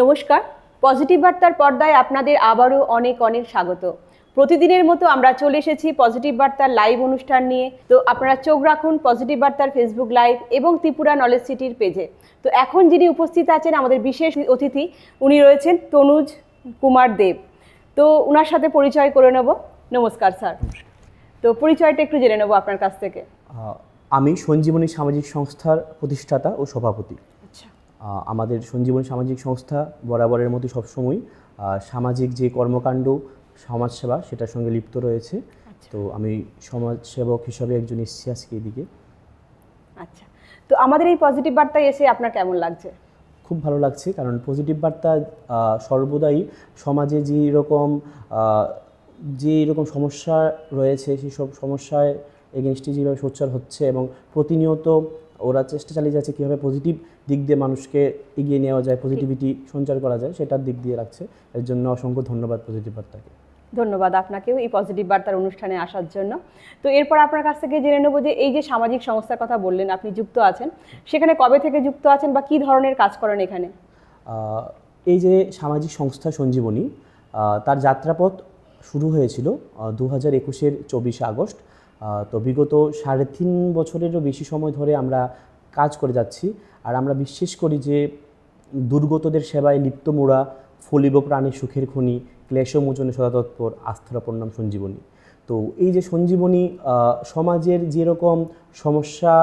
নমস্কার। পজিটিভ বার্তার পর্দায় আপনাদের আবারও অনেক অনেক স্বাগত। প্রতিদিনের মতো আমরা চলে এসেছি পজিটিভ বার্তার লাইভ অনুষ্ঠান নিয়ে। তো আপনারা চোখ রাখুন পজিটিভ বার্তার ফেসবুক লাইভ এবং ত্রিপুরা নলেজ সিটির পেজে। তো এখন যিনি উপস্থিত আছেন আমাদের বিশেষ অতিথি উনি রয়েছেন তনুজ কুমার দেব। তো ওনার সাথে পরিচয় করে নেব। নমস্কার স্যার। তো পরিচয়টা একটু জেনে নেব আপনার কাছ থেকে। আমি সঞ্জীবনী সামাজিক সংস্থার প্রতিষ্ঠাতা ও সভাপতি। আমাদের সঞ্জীবনী সামাজিক সংস্থা বরাবরের মতো সবসময় সামাজিক যে কর্মকাণ্ড সমাজসেবা সেটার সঙ্গে লিপ্ত রয়েছে। তো আমি সমাজসেবক হিসাবে একজন এসছি আজকে এদিকে। আচ্ছা। তো আমাদের এই পজিটিভ বার্তায় এসে আপনার কেমন লাগছে? খুব ভালো লাগছে কারণ পজিটিভ বার্তা সর্বদাই সমাজে যে রকম যে রকম সমস্যা রয়েছে সেই সব সমস্যায় এগেনস্টে যেভাবে সোচ্চার হচ্ছে এবং প্রতিনিয়ত ওরা চেষ্টা চালিয়ে যাচ্ছে কীভাবে পজিটিভ দিক দিয়ে মানুষকে এগিয়ে নেওয়া যায় পজিটিভিটি সঞ্চার করা যায় সেটার দিক দিয়ে রাখছে এর জন্য অসংখ্য ধন্যবাদ পজিটিভ বার্তাকে। ধন্যবাদ আপনাকেও এই পজিটিভ বার্তার অনুষ্ঠানে আসার জন্য। তো এরপর আপনার কাছ থেকে জেনে নেব যে এই যে সামাজিক সংস্থার কথা বললেন আপনি যুক্ত আছেন। সেখানে কবে থেকে যুক্ত আছেন বা কী ধরনের কাজ করেন এখানে? এই যে সামাজিক সংস্থা সঞ্জীবনী তার যাত্রাপথ শুরু হয়েছিল দু হাজার একুশের চব্বিশে আগস্ট। তো বিগত সাড়ে তিন বছরেরও বেশি সময় ধরে আমরা কাজ করে যাচ্ছি। আর আমরা বিশ্বাস করি যে দুর্গতদের সেবায় লিপ্ত মোড়া ফলিব প্রাণী সুখের খনি ক্লেশমোচনে সদাতৎপর আস্থার অপর নাম সঞ্জীবনী। তো এই যে সঞ্জীবনী সমাজের যেরকম সমস্যা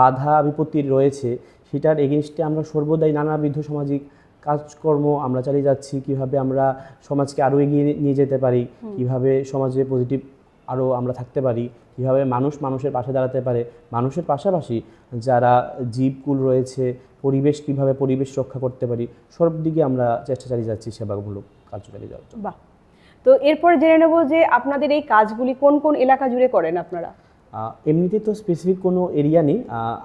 বাধা বিপত্তি রয়েছে সেটার এগেনস্টে আমরা সর্বদাই নানাবিধ সামাজিক কাজকর্ম আমরা চালিয়ে যাচ্ছি। কীভাবে আমরা সমাজকে আরও এগিয়ে নিয়ে যেতে পারি কীভাবে সমাজে পজিটিভ আরও আমরা থাকতে পারি কীভাবে মানুষ মানুষের পাশে দাঁড়াতে পারে। মানুষের পাশাপাশি যারা জীবকুল রয়েছে পরিবেশ কীভাবে পরিবেশ রক্ষা করতে পারি সব দিকে আমরা চেষ্টা চালিয়ে যাচ্ছি সেবামূলক চালিয়ে যাওয়ার জন্য। বাহ। তো এরপর জেনে নেব যে আপনাদের এই কাজগুলি কোন কোন এলাকা জুড়ে করেন আপনারা? এমনিতে তো স্পেসিফিক কোনো এরিয়া নেই।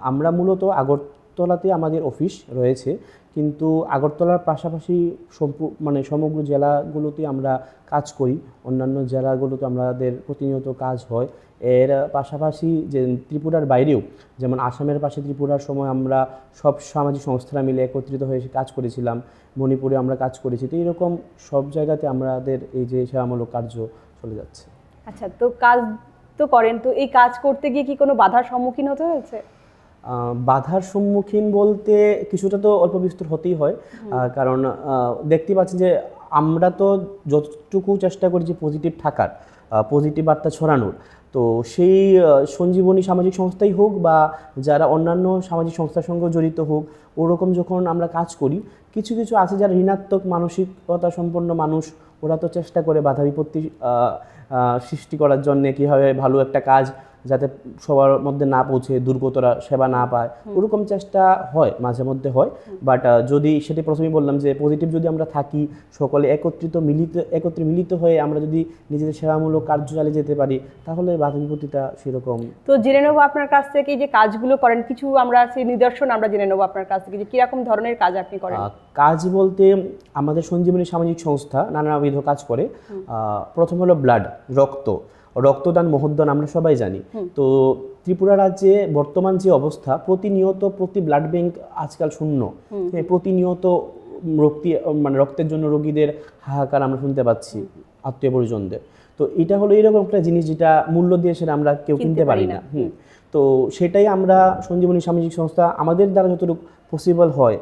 আমরা মূলত আগরতলাতে আমাদের অফিস রয়েছে। কিন্তু আগরতলার পাশাপাশি সম্পূ মানে সমগ্র জেলাগুলোতে আমরা কাজ করি। অন্যান্য জেলাগুলোতে আমাদের প্রতিনিয়ত কাজ হয়। এর পাশাপাশি যে ত্রিপুরার বাইরেও যেমন আসামের পাশে ত্রিপুরার সময় আমরা সব সামাজিক সংস্থারা মিলে একত্রিত হয়ে কাজ করেছিলাম মণিপুরে আমরা কাজ করেছি তো এরকম সব জায়গাতে আমাদের এই যে সেবামূলক কার্য চলে যাচ্ছে। আচ্ছা তো কাজ তো করেন তো এই কাজ করতে গিয়ে কি কোনো বাধার সম্মুখীন হতে হয়েছে? বাধার সম্মুখীন বলতে কিছুটা তো অল্প বিস্তর হতেই হয় কারণ দেখতে পাচ্ছি যে আমরা তো যতটুকু চেষ্টা করি যে পজিটিভ থাকার পজিটিভ বার্তা ছড়ানোর তো সেই সঞ্জীবনী সামাজিক সংস্থাই হোক বা যারা অন্যান্য সামাজিক সংস্থার সঙ্গে জড়িত হোক, ওরকম যখন আমরা কাজ করি, কিছু কিছু আছে যারা ঋণাত্মক মানসিকতা সম্পন্ন মানুষ, ওরা তো চেষ্টা করে বাধা বিপত্তি সৃষ্টি করার জন্যে কীভাবে ভালো একটা কাজ যাতে সবার মধ্যে না পৌঁছে দুর্গতরা সেবা না পায় ওরকম চেষ্টা হয় মাঝে মধ্যে হয়। বাট যদি সেটা প্রথমেই বললাম যে পজিটিভ যদি আমরা থাকি সকলে একত্রিত মিলিত একত্রে মিলিত হয়ে আমরা যদি নিজেদের সেবামূলক কার্য চালিয়ে যেতে পারি তাহলে বাধা বিপত্তিটা সেরকম। তো জেনে নেব আপনার কাছ থেকে যে কাজগুলো করেন কিছু আমরা সেই নিদর্শন আমরা জেনে নেব আপনার কাছ থেকে যে কীরকম ধরনের কাজ আপনি করেন? কাজ বলতে আমাদের সঞ্জীবনী সামাজিক সংস্থা নানাবিধ কাজ করে। প্রথম হলো ব্লাড রক্ত। রক্তদান মহোদ্দান আমরা সবাই জানি। তো ত্রিপুরা রাজ্যে বর্তমান যে অবস্থা প্রতিনিয়ত প্রতি ব্লাড ব্যাংক আজকাল শূন্য। হ্যাঁ, প্রতিনিয়ত রক্তি মানে রক্তের জন্য রোগীদের হাহাকার আমরা শুনতে পাচ্ছি আত্মীয় পরিজনদের তো এটা হলো এরকম একটা জিনিস যেটা মূল্য দিয়ে সেটা আমরা কেউ কিনতে পারি না। হুম। তো সেটাই আমরা সঞ্জীবনী সামাজিক সংস্থা আমাদের দ্বারা যতটুকু পসিবল হয়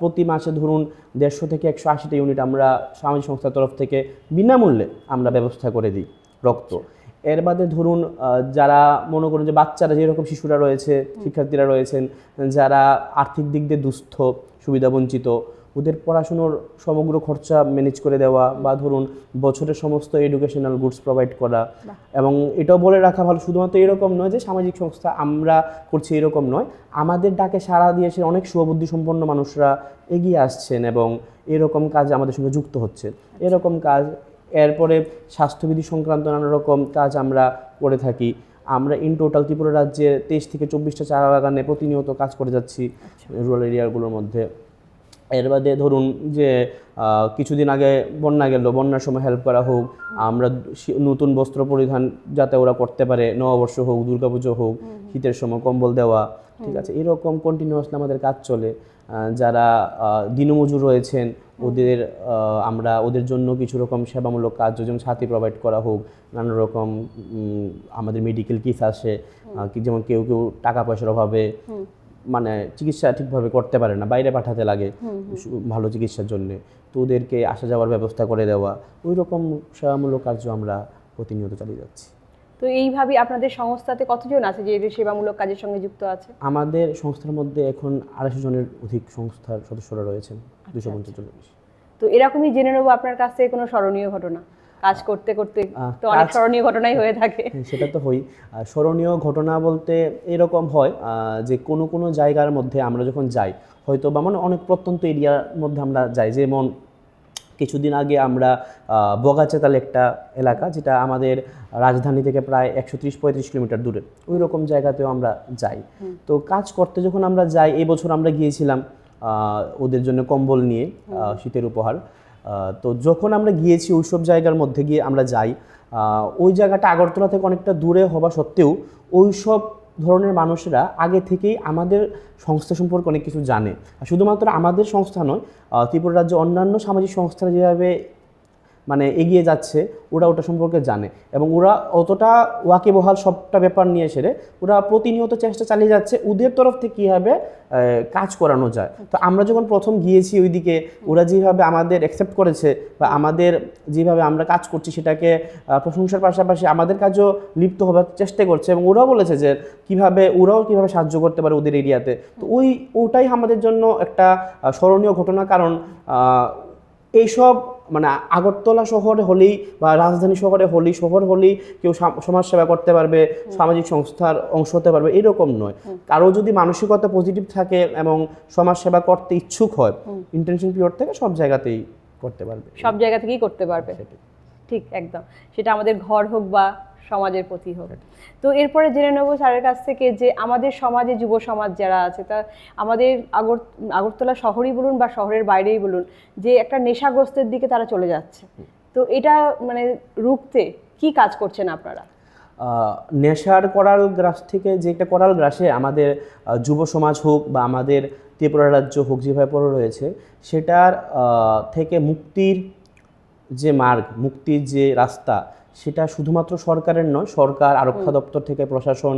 প্রতি মাসে ধরুন দেড়শো থেকে একশো আশিটা ইউনিট আমরা সামাজিক সংস্থার তরফ থেকে বিনামূল্যে আমরা ব্যবস্থা করে দিই রক্ত। এর বাদে ধরুন যারা মনে করুন যে বাচ্চারা যেরকম শিশুরা রয়েছে শিক্ষার্থীরা রয়েছেন যারা আর্থিক দিক দিয়ে দুস্থ সুবিধাবঞ্চিত ওদের পড়াশুনোর সমগ্র খরচা ম্যানেজ করে দেওয়া বা ধরুন বছরের সমস্ত এডুকেশনাল গুডস প্রোভাইড করা। এবং এটাও বলে রাখা ভালো শুধুমাত্র এরকম নয় যে সামাজিক সংস্থা আমরা করছি এরকম নয় আমাদের ডাকে সাড়া দিয়েছে অনেক শুভবুদ্ধি সম্পন্ন মানুষরা এগিয়ে আসছেন এবং এরকম কাজ আমাদের সঙ্গে যুক্ত হচ্ছে এরকম কাজ এরপরে স্বাস্থ্যবিধি সংক্রান্ত নানা রকম কাজ আমরা করে থাকি। আমরা ইন টোটাল ত্রিপুরা রাজ্যে তেইশ থেকে চব্বিশটা চারা বাগানে প্রতিনিয়ত কাজ করে যাচ্ছি রুরাল এরিয়াগুলোর মধ্যে। এর বাদে ধরুন যে কিছুদিন আগে বন্যা গেল বন্যার সময় হেল্প করা হোক আমরা নতুন বস্ত্র পরিধান যাতে ওরা করতে পারে নববর্ষ হোক দুর্গাপুজো হোক শীতের সময় কম্বল দেওয়া ঠিক আছে এরকম কন্টিনিউয়াসলি আমাদের কাজ চলে। যারা দিনমজুর রয়েছেন ওদের আমরা ওদের জন্য কিছু রকম সেবামূলক কাজ যেমন ছাতি প্রোভাইড করা হোক নানা রকম আমাদের মেডিকেল কিস আসে কি যেমন কেউ কেউ টাকা পয়সার অভাবে মানে চিকিৎসা ঠিকভাবে করতে পারে না বাইরে পাঠাতে লাগে ভালো চিকিৎসার জন্য। তো ওদেরকে আসা যাওয়ার ব্যবস্থা করে দেওয়া ওই রকম সেবামূলক কার্য আমরা প্রতিনিয়ত চালিয়ে যাচ্ছি। তো এইভাবে আপনাদের সংস্থাতে কতজন আছে যে সেবামূলক কাজের সঙ্গে যুক্ত আছে? আমাদের সংস্থার মধ্যে এখন আড়াইশো জনের অধিক সংস্থার সদস্যরা রয়েছেন দুশো পঞ্চাশ জনের বেশি। তো এরকমই জেনে নেব আপনার কাছ থেকে কোনো স্মরণীয় ঘটনা। কাজ করতে করতে তো অনেক স্মরণীয় ঘটনাই হয়ে থাকে। হ্যাঁ, সেটা তো হই। আর স্মরণীয় ঘটনা বলতে এরকম হয় যে কোনো কোনো জায়গার মধ্যে আমরা যখন যাই হয়তো বা মানে অনেক প্রত্যন্ত এরিয়ার মধ্যে আমরা যাই যেমন কিছুদিন আগে আমরা বগাচেতাল একটা এলাকা যেটা আমাদের রাজধানী থেকে প্রায় একশো ত্রিশ পঁয়ত্রিশ কিলোমিটার দূরে। ওই রকম জায়গাতেও আমরা যাই। তো কাজ করতে যখন আমরা যাই এই বছর আমরা গিয়েছিলাম ওদের জন্য কম্বল নিয়ে শীতের উপহার। তো যখন আমরা গিয়েছি ওইসব জায়গার মধ্যে গিয়ে আমরা যাই ওই জায়গাটা আগরতলা থেকে অনেকটা দূরে হওয়া সত্ত্বেও ওই সব ধরনের মানুষরা আগে থেকেই আমাদের সংস্থা সম্পর্কে অনেক কিছু জানে। শুধুমাত্র আমাদের সংস্থা নয় ত্রিপুরা রাজ্য অন্যান্য সামাজিক সংস্থারা যেভাবে মানে এগিয়ে যাচ্ছে, ওরা ওটা সম্পর্কে জানে। এবং ওরা অতটা ওয়াকিবহাল সবটা ব্যাপার নিয়ে সেরে ওরা প্রতিনিয়ত চেষ্টা চালিয়ে যাচ্ছে, ওদের তরফ থেকে কীভাবে কাজ করানো যায়। তো আমরা যখন প্রথম গিয়েছি ওইদিকে, ওরা যেভাবে আমাদের অ্যাকসেপ্ট করেছে বা আমাদের যেভাবে আমরা কাজ করছি সেটাকে প্রশংসার পাশাপাশি আমাদের কাজও লিপ্ত হবার চেষ্টা করছে এবং ওরাও বলেছে যে কীভাবে, ওরাও কীভাবে সাহায্য করতে পারে ওদের এরিয়াতে। তো ওই, ওটাই আমাদের জন্য একটা স্মরণীয় ঘটনা। কারণ এইসব মানে আগরতলা শহরে হলেই বা রাজধানী শহরে হলেই শহর হলেই কেউ সমাজসেবা সমাজ সেবা করতে পারবে সামাজিক সংস্থার অংশ হতে পারবে এরকম নয়। কারও যদি মানসিকতা পজিটিভ থাকে এবং সমাজসেবা করতে ইচ্ছুক হয় ইন্টেনশন পিরিয়ড থেকে সব জায়গাতেই করতে পারবে। সব জায়গা থেকেই করতে পারবে। ঠিক একদম। সেটা আমাদের ঘর হোক বা সমাজের প্রতি হোক। তো এরপরে জেনে নেব স্যারের কাছ থেকে যে আমাদের সমাজে যুব সমাজ যারা আছে, তা আমাদের আগর, আগরতলা শহরই বলুন বা শহরের বাইরেই বলুন, যে একটা নেশাগ্রস্তের দিকে তারা চলে যাচ্ছে। তো এটা মানে রুখতে কি কাজ করছেন আপনারা? নেশার করাল গ্রাস থেকে যে একটা করাল গ্রাসে আমাদের যুব সমাজ হোক বা আমাদের ত্রিপুরা রাজ্য হোক যেভাবে পড়ে রয়েছে, সেটার থেকে মুক্তির যে মার্গ, মুক্তির যে রাস্তা সেটা শুধুমাত্র সরকারের নয় সরকার আরক্ষা দপ্তর থেকে প্রশাসন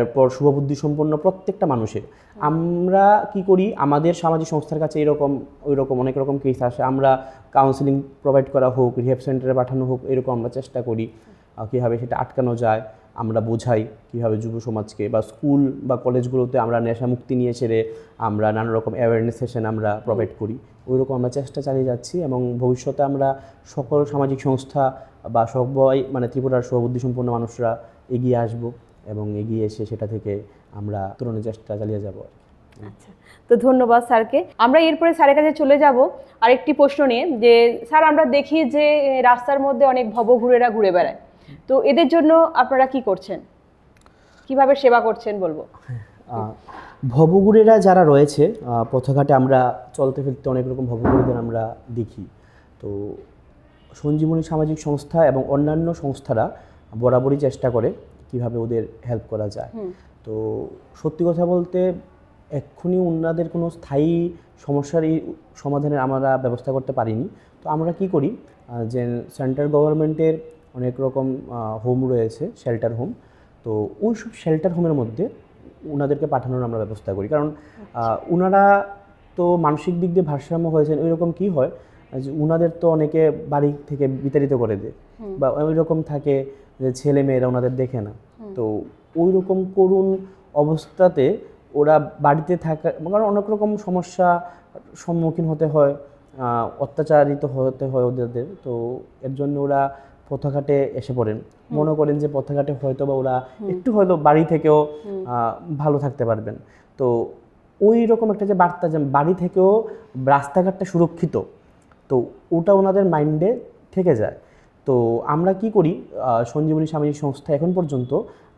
এরপর শুভবুদ্ধি সম্পন্ন প্রত্যেকটা মানুষের। আমরা কি করি? আমাদের সামাজিক সংস্থার কাছে এরকম ওই রকম অনেক রকম কেস আসে। আমরা কাউন্সিলিং প্রোভাইড করা হোক রিহেব সেন্টারে পাঠানো হোক এরকম আমরা চেষ্টা করি কীভাবে সেটা আটকানো যায়। আমরা বোঝাই কীভাবে যুব সমাজকে বা স্কুল বা কলেজগুলোতে আমরা নেশা মুক্তি নিয়ে ছেড়ে আমরা নানা রকম অ্যাওয়ারনেস সেশন আমরা প্রোভাইড করি। ওই রকম আমরা চেষ্টা চালিয়ে যাচ্ছি এবং ভবিষ্যতে আমরা সকল সামাজিক সংস্থা বা সবাই মানে ত্রিপুরার সহবুদ্ধি সম্পন্ন মানুষরা এগিয়ে আসব এবং এগিয়ে এসে সেটা থেকে আমরা তুলনের চেষ্টা চালিয়ে যাব আচ্ছা তো ধন্যবাদ স্যারকে। আমরা এরপরে স্যারের কাছে চলে যাব আরেকটি প্রশ্ন নিয়ে, যে স্যার আমরা দেখি যে রাস্তার মধ্যে অনেক ভবঘুরেরা ঘুরে বেড়ায়। তো এদের জন্য আপনারা কি করছেন? কীভাবে সেবা করছেন বলব? ভবঘুরেরা যারা রয়েছে পথঘাটে আমরা চলতে ফিরতে অনেক রকম ভবঘুরেদের আমরা দেখি। তো সঞ্জীবনী সামাজিক সংস্থা এবং অন্যান্য সংস্থারা বরাবরই চেষ্টা করে কীভাবে ওদের হেল্প করা যায়। তো সত্যি কথা বলতে এক্ষুনি ওনাদের কোনো স্থায়ী সমস্যার এই সমাধানের আমরা ব্যবস্থা করতে পারিনি। তো আমরা কি করি? যে সেন্ট্রাল গভর্নমেন্টের অনেক রকম হোম রয়েছে শেল্টার হোম তো ওই সব শেল্টার হোমের মধ্যে ওনাদেরকে পাঠানোর আমরা ব্যবস্থা করি। কারণ ওনারা তো মানসিক দিক দিয়ে ভারসাম্য হয়েছেন ওই রকম কী হয়? যে ওনাদের তো অনেকে বাড়ি থেকে বিতাড়িত করে দেয়। বা ওই রকম থাকে যে ছেলে মেয়েরা ওনাদের দেখে না। তো ওই রকম করুণ অবস্থাতে ওরা বাড়িতে থাকা কারণ অনেক রকম সমস্যা সম্মুখীন হতে হয় অত্যাচারিত হতে হয় ওদের। তো এর জন্য ওরা পথঘাটে এসে পড়েন। মনে করেন যে পথঘাটে হয়তো বা ওরা একটু হয়তো বাড়ি থেকেও ভালো থাকতে পারবেন। তো ওই রকম একটা যে বার্তা যে বাড়ি থেকেও রাস্তাঘাটটা সুরক্ষিত তো ওটা ওনাদের মাইন্ডে থেকে যায়। তো আমরা কি করি সঞ্জীবনী সামাজিক সংস্থা এখন পর্যন্ত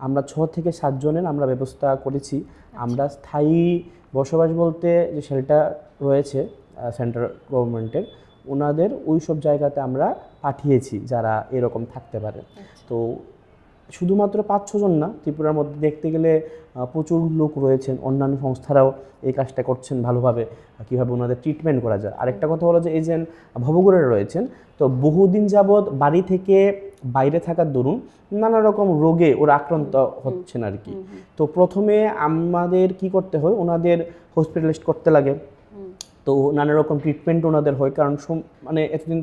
আমরা ছ থেকে সাতজনের আমরা ব্যবস্থা করেছি। আমরা স্থায়ী বসবাস বলতে যে শেল্টার রয়েছে সেন্ট্রাল গভর্নমেন্টের ওনাদের ওই সব জায়গাতে আমরা পাঠিয়েছি যারা এরকম থাকতে পারে। তো শুধুমাত্র পাঁচ ছজন না ত্রিপুরার মধ্যে দেখতে গেলে প্রচুর লোক রয়েছেন অন্যান্য সংস্থারাও এই কাজটা করছেন ভালোভাবে কীভাবে ওনাদের ট্রিটমেন্ট করা যায়। আরেকটা কথা হলো যে এই যে ভবগুড়ের রয়েছেন তো বহুদিন যাবৎ বাড়ি থেকে বাইরে থাকার দরুন নানা রকম রোগে ওরা আক্রান্ত হচ্ছেন আর কি। তো প্রথমে আমাদের কি করতে হয়? ওনাদের হসপিটালাইজড করতে লাগে। তো নানা রকম ট্রিটমেন্ট ওনাদের হয় কারণ সম- মানে এতদিন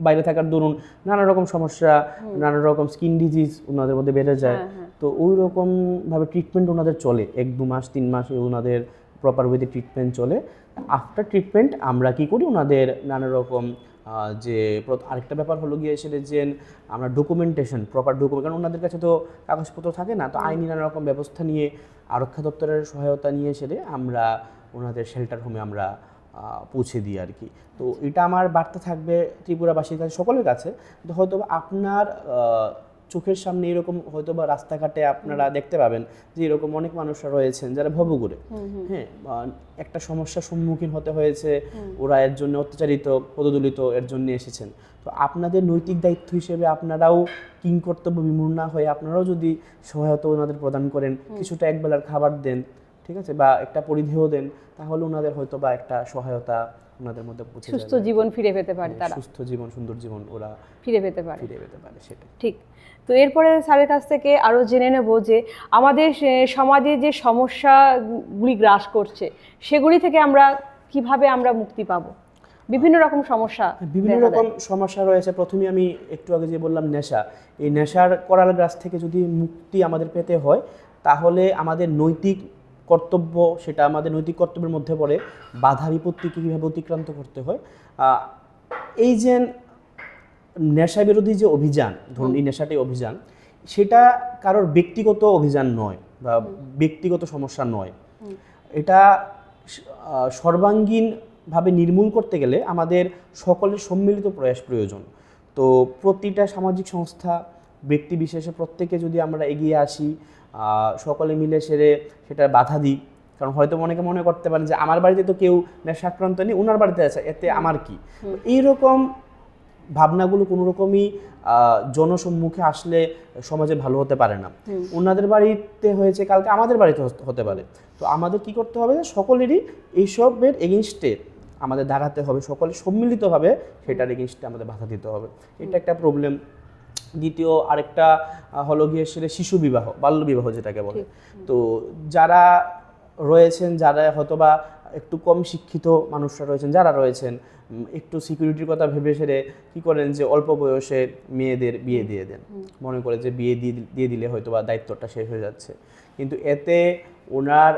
বাইরে থাকার দরুন নানা রকম সমস্যা নানা রকম স্কিন ডিজিজ ওনাদের মধ্যে বেড়ে যায়। তো ওই রকমভাবে ট্রিটমেন্ট ওনাদের চলে এক দু মাস তিন মাস ওনাদের প্রপার ওয়েতে ট্রিটমেন্ট চলে। আফটার ট্রিটমেন্ট আমরা কি করি ওনাদের নানা রকম যে আরেকটা ব্যাপার হলো গিয়ে সেটা যে আমরা ডকুমেন্টেশন প্রপার ডকুমেন্ট কারণ ওনাদের কাছে তো কাগজপত্র থাকে না তো আইনি নানা রকম ব্যবস্থা নিয়ে আরক্ষা দপ্তরের সহায়তা নিয়ে সেরে আমরা ওনাদের শেল্টার হোমে আমরা পৌঁছে দিই আর কি। তো এটা আমার বার্তা থাকবে ত্রিপুরাবাসীর কাছে সকলের কাছে। তো হয়তো আপনার চোখের সামনে এরকম হয়তো বা রাস্তাঘাটে আপনারা দেখতে পাবেন যে এরকম অনেক মানুষরা রয়েছেন যারা ভবঘুরে। হ্যাঁ একটা সমস্যার সম্মুখীন হতে হয়েছে। ওরা এর জন্য অত্যাচারিত পদদলিত এর জন্য এসেছেন। তো আপনাদের নৈতিক দায়িত্ব হিসেবে আপনারাও কিং কর্তব্য বিমূঢ় না হয়ে আপনারাও যদি সহায়তা ওনাদের প্রদান করেন কিছুটা একবেলার খাবার দেন ঠিক আছে? বা একটা পরিধেয় দেন তাহলে ওনাদের হয়তো বা একটা সহায়তা ওনাদের মধ্যে পৌঁছে সুস্থ জীবন ফিরে পেতে পারে তারা। সুস্থ জীবন সুন্দর জীবন ওরা ফিরে পেতে পারে। ফিরে পেতে পারে সেটা ঠিক। তো এরপরে স্যারের কাছ থেকে আরও জেনে নেব যে আমাদের সমাজে যে সমস্যাগুলি গ্রাস করছে সেগুলি থেকে আমরা কীভাবে আমরা মুক্তি পাবো? বিভিন্ন রকম সমস্যা বিভিন্ন রকম সমস্যা রয়েছে। প্রথমে আমি একটু আগে যে বললাম নেশা। এই নেশার করাল গ্রাস থেকে যদি মুক্তি আমাদের পেতে হয় তাহলে আমাদের নৈতিক কর্তব্য সেটা আমাদের নৈতিক কর্তব্যের মধ্যে পড়ে। বাধা বিপত্তিকে কীভাবে অতিক্রান্ত করতে হয়? এই যে নেশা বিরোধী যে অভিযান, ধরুন এই নেশাটি অভিযান, সেটা কারোর ব্যক্তিগত অভিযান নয় বা ব্যক্তিগত সমস্যা নয়। এটা সর্বাঙ্গীনভাবে নির্মূল করতে গেলে আমাদের সকলের সম্মিলিত প্রয়াস প্রয়োজন। তো প্রতিটা সামাজিক সংস্থা, ব্যক্তি বিশেষে প্রত্যেকে যদি আমরা এগিয়ে আসি সকলে মিলে সেরে সেটা বাধা দিই। কারণ হয়তো অনেকে মনে করতে পারেন যে আমার বাড়িতে তো কেউ নেশাক্রান্ত নেই ওনার বাড়িতে আছে এতে আমার কি? এইরকম ভাবনাগুলো কোনো রকমই জনসম্মুখে আসলে সমাজে ভালো হতে পারে না। ওনাদের বাড়িতে হয়েছে কালকে আমাদের বাড়িতে হতে- হতে পারে। তো আমাদের কি করতে হবে যে সকলেরই এইসবের এগেনস্টে আমাদের দাঁড়াতে হবে সকলে সম্মিলিতভাবে সেটার এগেনস্টে আমাদের বাধা দিতে হবে। এটা একটা প্রবলেম দ্বিতীয় আরেকটা হলো গিয়ে সেটা শিশু বিবাহ বাল্য বিবাহ যেটাকে বলে। তো যারা রয়েছেন যারা হয়তোবা একটু কম শিক্ষিত মানুষরা রয়েছেন যারা রয়েছেন একটু সিকিউরিটির কথা ভেবে সেরে কি করেন যে অল্প বয়সে মেয়েদের বিয়ে দিয়ে দেন। মনে করে যে বিয়ে দিয়ে দিয়ে দিলে হয়তো বা দায়িত্বটা শেষ হয়ে যাচ্ছে। কিন্তু এতে ওনার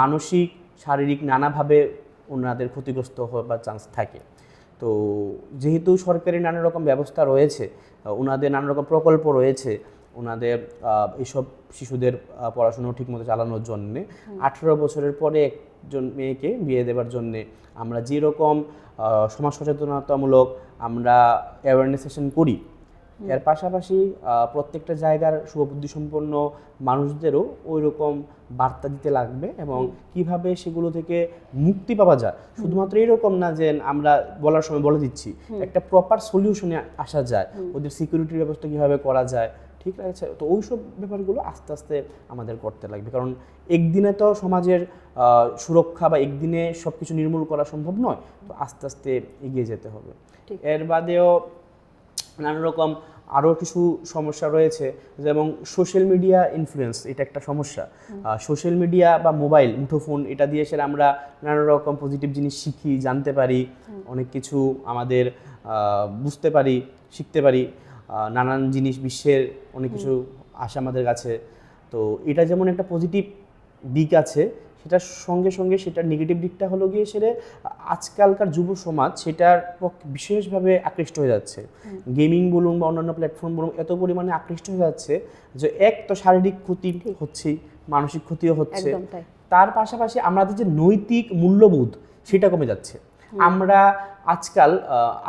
মানসিক শারীরিক নানাভাবে ওনাদের ক্ষতিগ্রস্ত হবার চান্স থাকে। তো যেহেতু সরকারি নানা রকম ব্যবস্থা রয়েছে ওনাদের নানা রকম প্রকল্প রয়েছে ওনাদের এইসব শিশুদের পড়াশুনো ঠিকমতো চালানোর জন্যে আঠেরো বছরের পরে একজন মেয়েকে বিয়ে দেবার জন্যে আমরা যেরকম সমাজ সচেতনতামূলক আমরা অ্যাওয়ারনেস সেশন করি এর পাশাপাশি প্রত্যেকটা জায়গার শুভবুদ্ধিসম্পন্ন মানুষদেরও ওই রকম বার্তা দিতে লাগবে এবং কীভাবে সেগুলো থেকে মুক্তি পাওয়া যায়। শুধুমাত্র এরকম না যে আমরা বলার সময় বলে দিচ্ছি একটা প্রপার সলিউশনে আসা যায়। ওদের সিকিউরিটির ব্যবস্থা কীভাবে করা যায় ঠিক আছে? তো ওই সব ব্যাপারগুলো আস্তে আস্তে আমাদের করতে লাগবে। কারণ একদিনে তো সমাজের সুরক্ষা বা একদিনে সব কিছু নির্মূল করা সম্ভব নয়। তো আস্তে আস্তে এগিয়ে যেতে হবে। এর বাদেও নানা রকম আরও কিছু সমস্যা রয়েছে যেমন সোশ্যাল মিডিয়া ইনফ্লুয়েন্স এটা একটা সমস্যা। সোশ্যাল মিডিয়া বা মোবাইল মুঠোফোন এটা দিয়ে সেটা আমরা নানা রকম পজিটিভ জিনিস শিখি জানতে পারি অনেক কিছু আমাদের বুঝতে পারি শিখতে পারি নানান জিনিস বিশ্বের অনেক কিছু আসে আমাদের কাছে। তো এটা যেমন একটা পজিটিভ দিক আছে সেটার সঙ্গে সঙ্গে সেটার নেগেটিভ দিকটা হলো গিয়ে সেটা আজকালকার যুব সমাজ সেটার পক্ষে বিশেষভাবে আকৃষ্ট হয়ে যাচ্ছে। গেমিং বলুন বা অন্যান্য প্ল্যাটফর্ম বলুন এত পরিমাণে আকৃষ্ট হয়ে যাচ্ছে যে এক তো শারীরিক ক্ষতি হচ্ছেই মানসিক ক্ষতিও হচ্ছে। তার পাশাপাশি আমাদের যে নৈতিক মূল্যবোধ সেটা কমে যাচ্ছে। আমরা আজকাল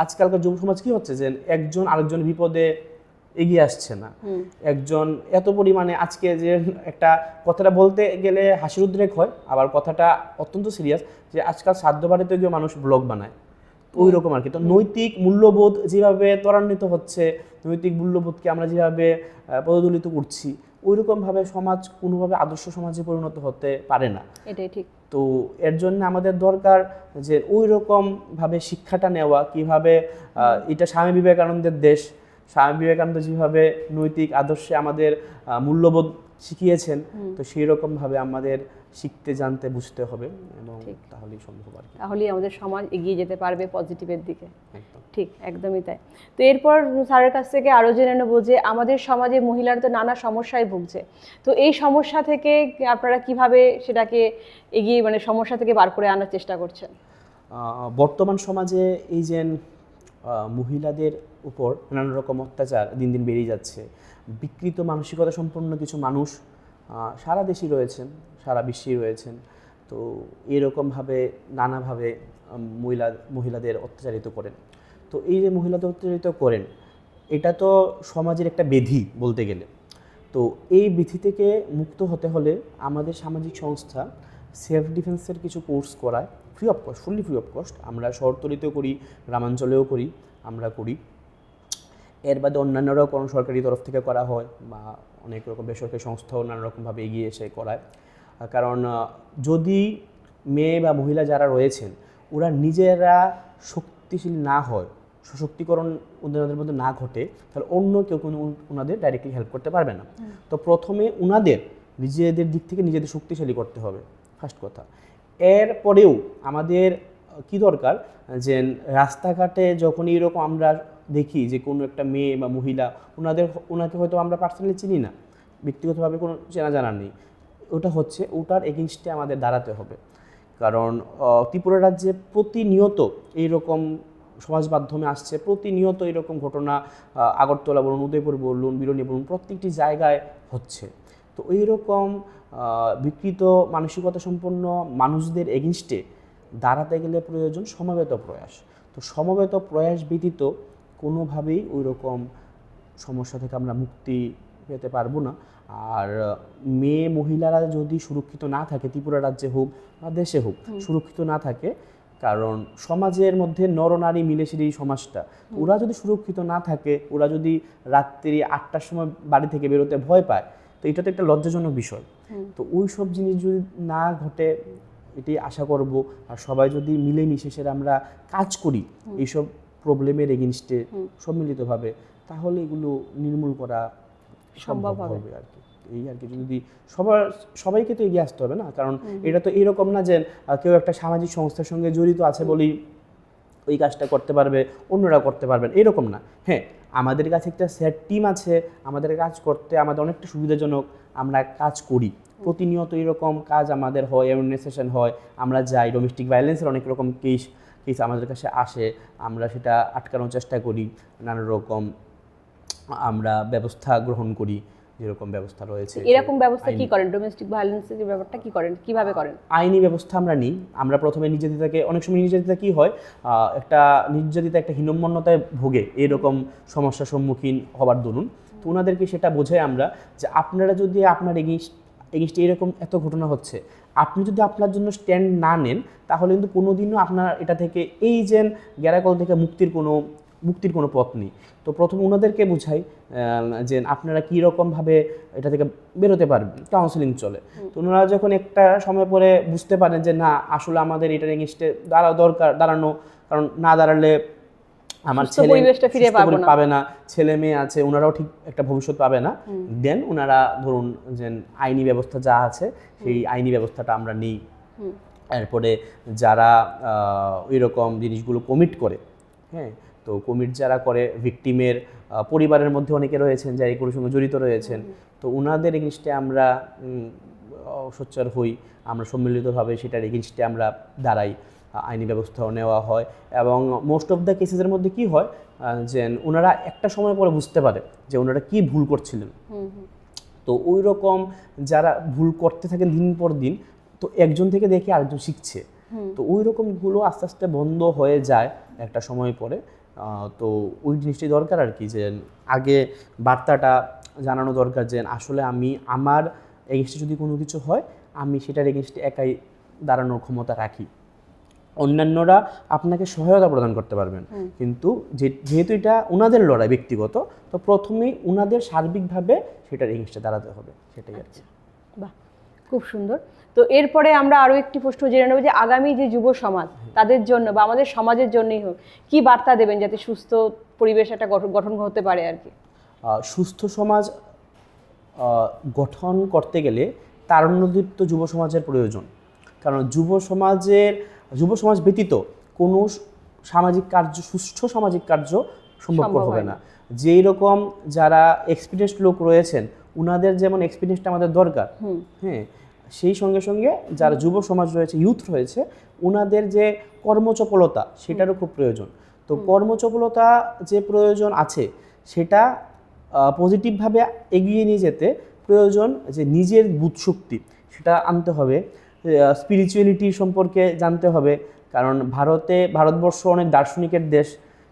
আজকালকার যুব সমাজ কি হচ্ছে যে একজন আরেকজন বিপদে এগিয়ে আসছে না। একজন এত পরিমাণে আজকে যে একটা কথাটা বলতে গেলে হাসির উদ্রেক হয় আবার কথাটা অত্যন্ত সিরিয়াস যে আজকাল সাধ্য বাড়িতে গিয়ে মানুষ ব্লগ বানায়। ওই রকম আর কি। তো নৈতিক মূল্যবোধ যেভাবে ত্বরান্বিত হচ্ছে নৈতিক মূল্যবোধকে আমরা যেভাবে পদদলিত করছি ওই রকমভাবে সমাজ কোনোভাবে আদর্শ সমাজে পরিণত হতে পারে না। এটাই ঠিক। তো এর জন্য আমাদের দরকার যে ওই রকম ভাবে শিক্ষাটা নেওয়া কীভাবে এটা স্বামী বিবেকানন্দের দেশ স্বামী বিবেকানন্দ যেভাবে নৈতিক আদর্শে আমাদের মূল্যবোধ শিখিয়েছেন তো সেই রকম ভাবে আমাদের শিখতে জানতে বুঝতে হবে এবং তাহলেই সম্ভব আর তাহলেই আমাদের সমাজ এগিয়ে যেতে পারবে পজিটিভের দিকে। ঠিক একদমই তাই। তো এরপর স্যারের কাছ থেকে আরও জেনে নেব যে আমাদের সমাজে মহিলারা তো নানা সমস্যায় ভুগছে। তো এই সমস্যা থেকে আপনারা কীভাবে সেটাকে এগিয়ে মানে সমস্যা থেকে বার করে আনার চেষ্টা করছেন? বর্তমান সমাজে এই যে মহিলাদের উপর নানা রকম অত্যাচার দিন দিন বেড়েই যাচ্ছে। বিকৃত মানসিকতা সম্পন্ন কিছু মানুষ সারা দেশেই রয়েছেন, সারা বিশ্বেই রয়েছেন। তো এরকমভাবে, নানাভাবে মহিলা, মহিলাদের অত্যাচারিত করেন। তো এই যে মহিলাদের অত্যাচারিত করেন, এটা তো সমাজের একটা বেধি বলতে গেলে। তো এই বিধি থেকে মুক্ত হতে হলে আমাদের সামাজিক সংস্থা সেলফ ডিফেন্সের কিছু কোর্স করায়, free of cost fully free of cost আমরা শহরতলিতেও করি, গ্রামাঞ্চলেও করি, আমরা করি। এর বাদে অন্যান্যরাও কোনো সরকারি তরফ থেকে করা হয় বা অনেক রকম বেসরকারি সংস্থাও নানা রকমভাবে এগিয়ে এসে করায়। কারণ যদি মেয়ে বা মহিলা যারা রয়েছেন ওরা নিজেরা শক্তিশীল না হয় সশক্তিকরণ ওনাদের মধ্যে না ঘটে তাহলে অন্য কেউ কোনো ওনাদের ডাইরেক্টলি হেল্প করতে পারবে না। তো প্রথমে ওনাদের নিজেদের দিক থেকে নিজেদের শক্তিশালী করতে হবে ফার্স্ট কথা। এরপরেও আমাদের কি দরকার? যে রাস্তাঘাটে যখন এরকম আমরা দেখি যে কোনো একটা মেয়ে বা মহিলা, ওনাদের ওনাকে হয়তো আমরা পার্সোনালি চিনি না, ব্যক্তিগতভাবে কোনো চেনা জানা নেই। ওটা হচ্ছে, ওটার এগেনস্টে আমাদের দাঁড়াতে হবে। কারণ ত্রিপুরা রাজ্যে প্রতিনিয়ত এইরকম সমাজ মাধ্যমে আসছে, প্রতিনিয়ত এরকম ঘটনা আগরতলা বলুন, উদয়পুর বলুন বিরণী বলুন, প্রত্যেকটি জায়গায় হচ্ছে। তো এইরকম রকম বিকৃত মানসিকতা সম্পন্ন মানুষদের এগেনস্টে দাঁড়াতে গেলে প্রয়োজন সমবেত প্রয়াস। তো সমবেত প্রয়াস ব্যতীত কোনোভাবেই ওই রকম সমস্যা থেকে আমরা মুক্তি পেতে পারব না। আর মেয়ে মহিলারা যদি সুরক্ষিত না থাকে ত্রিপুরা রাজ্যে হোক বা দেশে হোক সুরক্ষিত না থাকে কারণ সমাজের মধ্যে নরনারী মিলে সেই সমাজটা। ওরা যদি সুরক্ষিত না থাকে ওরা যদি রাত্রি আটটার সময় বাড়ি থেকে বেরোতে ভয় পায় তো এটা তো একটা লজ্জাজনক বিষয়। তো ওই সব জিনিস যদি না ঘটে এটাই আশা করব। আর সবাই যদি মিলেমিশে সেটা আমরা কাজ করি এইসব প্রবলেমের এগেনস্টে সম্মিলিতভাবে তাহলে এগুলো নির্মূল করা সম্ভব হবে। আর কি। এই আর কি যদি সবার সবাইকে তো এগিয়ে আসতে হবে না কারণ এটা তো এরকম না যে কেউ একটা সামাজিক সংস্থার সঙ্গে জড়িত আছে বলেই ওই কাজটা করতে পারবে অন্যরা করতে পারবেন এরকম না। হ্যাঁ আমাদের কাছে একটা সেট টিম আছে আমাদের কাজ করতে আমাদের অনেকটা সুবিধাজনক আমরা কাজ করি। প্রতিনিয়ত এরকম কাজ আমাদের হয় অ্যাওয়ারনেস সেশন হয় আমরা যাই ডোমেস্টিক ভায়োলেন্সের অনেক রকম কেস কেস আমাদের কাছে আসে আমরা সেটা আটকানোর চেষ্টা করি নানা রকম আমরা ব্যবস্থা গ্রহণ করি যেরকম ব্যবস্থা রয়েছে এরকম ব্যবস্থা কি করেন? ডোমেস্টিক ভায়োলেন্সের যে ব্যাপারটা কি করেন? কীভাবে করেন? আইনি ব্যবস্থা আমরা নিই আমরা প্রথমে নির্যাতিতাকে অনেক সময় নির্যাতিতা কি হয় একটা নির্যাতিতা একটা হীনম্মন্যতায় ভোগে এরকম সমস্যার সম্মুখীন হবার দরুন। তো ওনাদেরকে সেটা বোঝাই আমরা যে আপনারা যদি আপনার এগেনস্ট এরকম এত ঘটনা হচ্ছে। আপনি যদি আপনার জন্য স্ট্যান্ড না নেন তাহলে কিন্তু কোনোদিনও আপনার এটা থেকে এই যে গ্যারাকল থেকে মুক্তির কোনো মুক্তির কোনো পথ নেই। তো প্রথম ওনাদেরকে বুঝাই যে আপনারা কী রকমভাবে এটা থেকে বেরোতে পারবেন কাউন্সিলিং চলে। তো ওনারা যখন একটা সময় পরে বুঝতে পারেন যে না আসলে আমাদের এটার এগেনস্টে দাঁড়া দরকার দাঁড়ানো। কারণ না দাঁড়ালে আমার ছেলে পরিবেশটা ফিরে পাবো না। পাবে না। ছেলে মেয়ে আছে ওনারাও ঠিক একটা ভবিষ্যৎ পাবে না। দেন ওনারা ধরুন যে আইনি ব্যবস্থা যা আছে সেই আইনি ব্যবস্থাটা আমরা নিই। এরপরে যারা ওই রকম জিনিসগুলো কমিট করে হ্যাঁ তো কমিট যারা করে ভিকটিমের পরিবারের মধ্যে অনেকে রয়েছেন যারা এগুলোর সঙ্গে জড়িত রয়েছেন তো ওনাদের এগেনস্টে আমরা সোচ্চার হই। আমরা সম্মিলিতভাবে সেটার এগেনস্টে আমরা দাঁড়াই। আইনি ব্যবস্থাও নেওয়া হয় এবং মোস্ট অফ দ্য কেসেসের মধ্যে কি হয় যে ওনারা একটা সময় পরে বুঝতে পারে যে ওনারা কি ভুল করছিলেন। তো ওই রকম যারা ভুল করতে থাকেন দিন পর দিন তো একজন থেকে দেখে আরেকজন শিখছে। তো ওই রকমগুলো আস্তে আস্তে বন্ধ হয়ে যায় একটা সময় পরে। তো ওই জিনিসটি দরকার আর কি যে আগে বার্তাটা জানানো দরকার যে আসলে আমি আমার এগেনস্টে যদি কোনো কিছু হয় আমি সেটার এগেনস্টে একাই দাঁড়ানোর ক্ষমতা রাখি। অন্যান্যরা আপনাকে সহায়তা প্রদান করতে পারবেন। কিন্তু যেহেতু এটা ওনাদের লড়াই ব্যক্তিগত তো প্রথমেই ওনাদের সার্বিকভাবে সেটার এগেনস্টে দাঁড়াতে হবে সেটাই আর কি। বাহ খুব সুন্দর। তো এরপরে আমরা আরও একটি প্রশ্ন জেনে নেব যে আগামী যে যুব সমাজ তাদের জন্য বা আমাদের সমাজের জন্যই হোক কি বার্তা দেবেন যাতে সুস্থ পরিবেশ একটা গঠন গঠন হতে পারে আর কি? সুস্থ সমাজ গঠন করতে গেলে তারুণ্যদীপ্ত যুব সমাজের প্রয়োজন। কারণ যুব সমাজের যুব সমাজ ব্যতীত কোনো সামাজিক কার্য সুষ্ঠু সামাজিক কার্য সম্ভব সম্ভব হবে না। যেই রকম যারা এক্সপিরিয়েন্স লোক রয়েছেন উনাদের যেমন এক্সপিরিয়েন্সটা আমাদের দরকার হ্যাঁ সেই সঙ্গে সঙ্গে যারা যুব সমাজ রয়েছে ইউথ রয়েছে উনাদের যে কর্মচপলতা সেটারও খুব প্রয়োজন। তো কর্মচপলতা যে প্রয়োজন আছে সেটা পজিটিভভাবে এগিয়ে নিয়ে যেতে প্রয়োজন যে নিজের বুধশক্তি সেটা আনতে হবে। স্পিরিচুয়ালিটি সম্পর্কে জানতে হবে। কারণ ভারতে ভারতবর্ষ অনেক দার্শনিকের দেশ।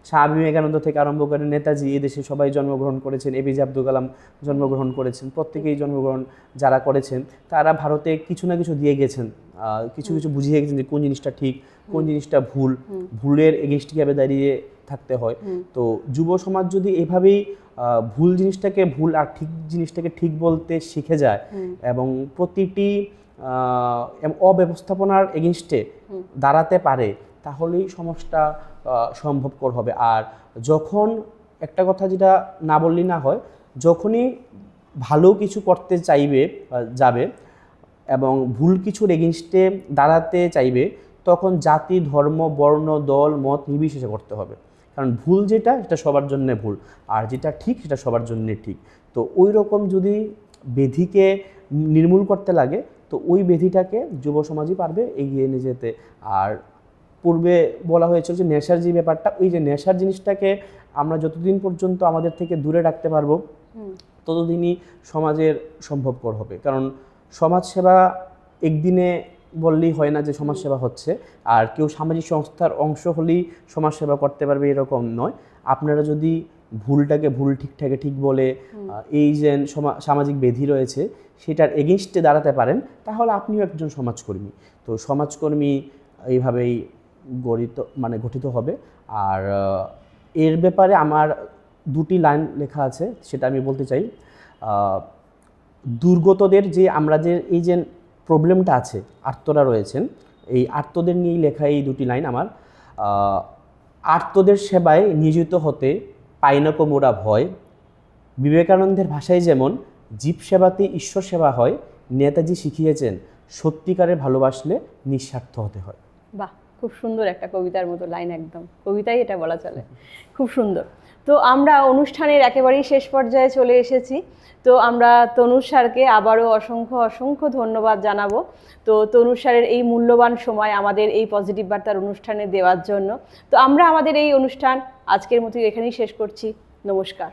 স্বামী বিবেকানন্দ থেকে আরম্ভ করে নেতাজি এই দেশে সবাই জন্মগ্রহণ করেছেন। এপিজে আব্দুল কালাম জন্মগ্রহণ করেছেন। প্রত্যেকেই জন্মগ্রহণ যারা করেছেন তারা ভারতে কিছু না কিছু দিয়ে গেছেন। কিছু কিছু বুঝিয়ে গেছেন যে কোন জিনিসটা ঠিক কোন জিনিসটা ভুল। ভুলের এগেনস্ট কীভাবে দাঁড়িয়ে থাকতে হয়। তো যুব সমাজ যদি এভাবেই ভুল জিনিসটাকে ভুল আর ঠিক জিনিসটাকে ঠিক বলতে শিখে যায় এবং প্রতিটি অব্যবস্থাপনার এগেনস্টে দাঁড়াতে পারে তাহলেই আহ, সম্ভবকর হবে। আর যখন একটা কথা যেটা না বললেই না হয় যখনই ভালো কিছু করতে চাইবে যাবে এবং ভুল কিছুর এগেনস্টে দাঁড়াতে চাইবে তখন জাতি ধর্ম বর্ণ দল মত নির্বিশেষে করতে হবে। কারণ ভুল যেটা সেটা সবার জন্য ভুল আর যেটা ঠিক সেটা সবার জন্য ঠিক। তো ওই রকম যদি বেধিকে নির্মূল করতে লাগে তো ওই বেধিটাকে যুব সমাজই পারবে এগিয়ে নিয়ে যেতে। আর পূর্বে বলা হয়েছিল যে নেশার যে ব্যাপারটা ওই যে নেশার জিনিসটাকে আমরা যতদিন পর্যন্ত আমাদের থেকে দূরে রাখতে পারব ততদিনই সমাজের সম্ভবপর হবে। কারণ সমাজসেবা একদিনে বললেই হয় না যে সমাজসেবা হচ্ছে আর কেউ সামাজিক সংস্থার অংশ হলেই সমাজসেবা করতে পারবে এরকম নয়। আপনারা যদি ভুলটাকে ভুল ঠিকঠাকে ঠিক বলে এই যে সমা- সামাজিক বেধি রয়েছে সেটার এগেনস্টে দাঁড়াতে পারেন তাহলে আপনিও একজন সমাজকর্মী। তো সমাজকর্মী এইভাবেই গঠিত মানে গঠিত হবে। আর এর ব্যাপারে আমার দুটি লাইন লেখা আছে সেটা আমি বলতে চাই। দুর্গতদের যে আমরা যে এই যে প্রবলেমটা আছে আর্তরা রয়েছেন এই আর্তদের নিয়েই লেখা এই দুটি লাইন আমার। আর্তদের সেবায় নিয়োজিত হতে পাইনক মোরা ভয়। বিবেকানন্দের ভাষায় যেমন, জীব সেবাতে ঈশ্বর সেবা হয় নেতাজি শিখিয়েছেন, সত্যিকারে ভালোবাসলে নিঃস্বার্থ হতে হয়। বাহ, খুব সুন্দর একটা কবিতার মতো লাইন একদম। কবিতাই এটা বলা চলে। খুব সুন্দর। তো আমরা অনুষ্ঠানের একেবারেই শেষ পর্যায়ে চলে এসেছি। তো আমরা তনুষ স্যারকে আবারও অসংখ্য অসংখ্য ধন্যবাদ জানাব। তো তনুষ স্যারের এই মূল্যবান সময় আমাদের এই পজিটিভ বার্তার অনুষ্ঠানে দেওয়ার জন্য। তো আমরা আমাদের এই অনুষ্ঠান আজকের মতো এখানেই শেষ করছি। নমস্কার।